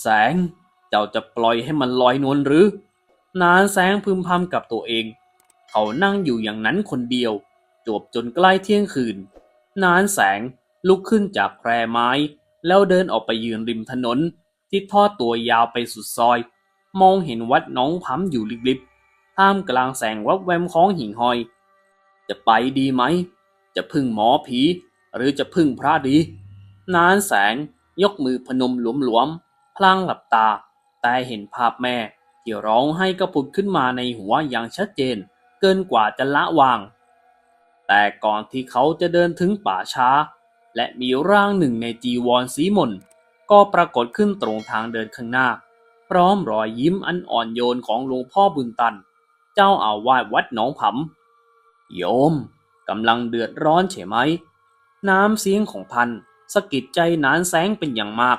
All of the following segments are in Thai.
แสง เจ้าจะปล่อยให้มันลอยนวลหรือ นานแสงพึมพำกับตัวเอง เขานั่งอยู่อย่างนั้นคนเดียว จวบจนใกล้เที่ยงคืน นานแสงลุกขึ้นจากแคร่ไม้ แล้วเดินออกไปยืนริมถนน ที่ทอดตัวยาวไปสุดซอย มองเห็นวัดน้องพัมอยู่ลิบๆท่ามกลางแสงวับแวมของหิ่งห้อย จะไปดีไหม จะพึ่งหมอผี หรือจะพึ่งพระดี นานแสงยกมือพนมหลวมๆ พลางหลับตา แต่เห็นภาพแม่ที่ร้องให้กระปุดขึ้นมาในหัวอย่างชัดเจน เกินกว่าจะละวาง แต่ก่อนที่เขาจะเดินถึงป่าช้า และมีร่างหนึ่งในจีวรสีมนก็ปรากฏขึ้นตรงทางเดินข้างหน้า พร้อมรอยยิ้มอันอ่อนโยนของหลวงพ่อบุญตัน เจ้าอาวาสวัดหนองผำโยมกำลังเดือดร้อนใช่ไหม น้ำเสียงของพันสะกิดใจนานแสงเป็นอย่างมาก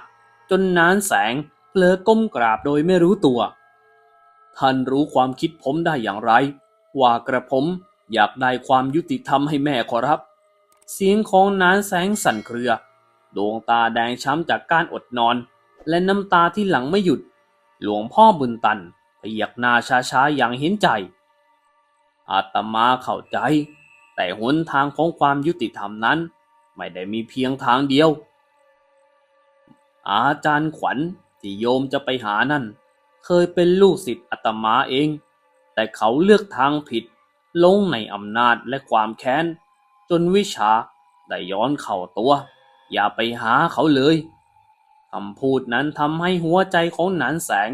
จนนานแสงเผลอก้มกราบโดยไม่รู้ตัว ท่านรู้ความคิดผมได้อย่างไร ว่ากระผมอยากได้ความยุติธรรมให้แม่ขอรับ เสียงของนานแสงสั่นเครือ ดวงตาแดงช้ำจากการอดนอน และน้ำตาที่หลังไม่หยุด หลวงพ่อบุญตันพยักหน้าช้าๆอย่างเห็นใจ อาตมาเข้าใจ แต่หนทางของความยุติธรรมนั้น ไม่ได้มีเพียงทางเดียว อาจารย์ขวัญที่โยมจะไปหานั่น เคยเป็นลูกศิษย์อาตมาเอง แต่เขาเลือกทางผิดลงในอำนาจและความแค้น จนวิชาได้ย้อนเข้าตัว อย่าไปหาเขาเลยคำพูดนั้นทำให้หัวใจของหนานแสง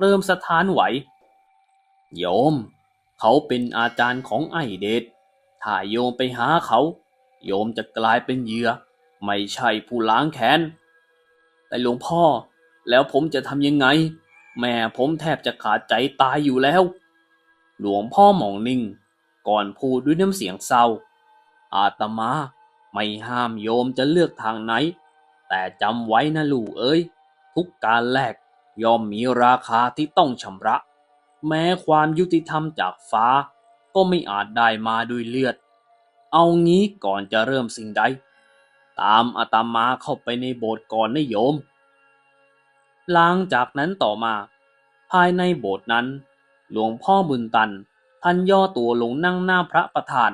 เริ่มสะท้านไหว โยม เขาเป็นอาจารย์ของไอเดชถ้าโยมไปหาเขา โยมจะกลายเป็นเหยื่อ ไม่ใช่ผู้ล้างแค้น แต่หลวงพ่อ แล้วผมจะทำยังไง แม่ผมแทบจะขาดใจตายอยู่แล้ว หลวงพ่อมองนิ่ง ก่อนพูดด้วยน้ำเสียงเศร้า อาตมาไม่ห้ามโยมจะเลือกทางไหน แต่จำไว้นะลูกเอ้ย ทุกการแลกย่อมมีราคาที่ต้องชำระ แม้ความยุติธรรมจากฟ้า ก็ไม่อาจได้มาด้วยเลือด เอางี้ก่อนจะเริ่มสิ่งใด ตามอาตมาเข้าไปในโบสถ์ก่อนนะโยม หลังจากนั้นต่อมา ภายในโบสถ์นั้น หลวงพ่อบุญตัน ท่านย่อตัวลงนั่งหน้าพระประธาน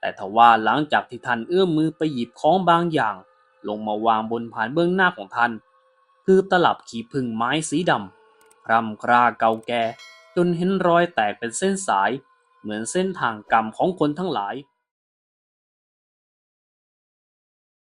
แต่ทว่าหลังจากที่ท่านเอื้อมมือไปหยิบของบางอย่าง ลงมาวางบนผานเบื้องหน้าของท่าน คือตลับขีพึ่งไม้สีดำคร่ำคราเก่าแก่จนเห็นรอยแตกเป็นเส้นสาย เหมือนเส้นทางกรรมของคนทั้งหลาย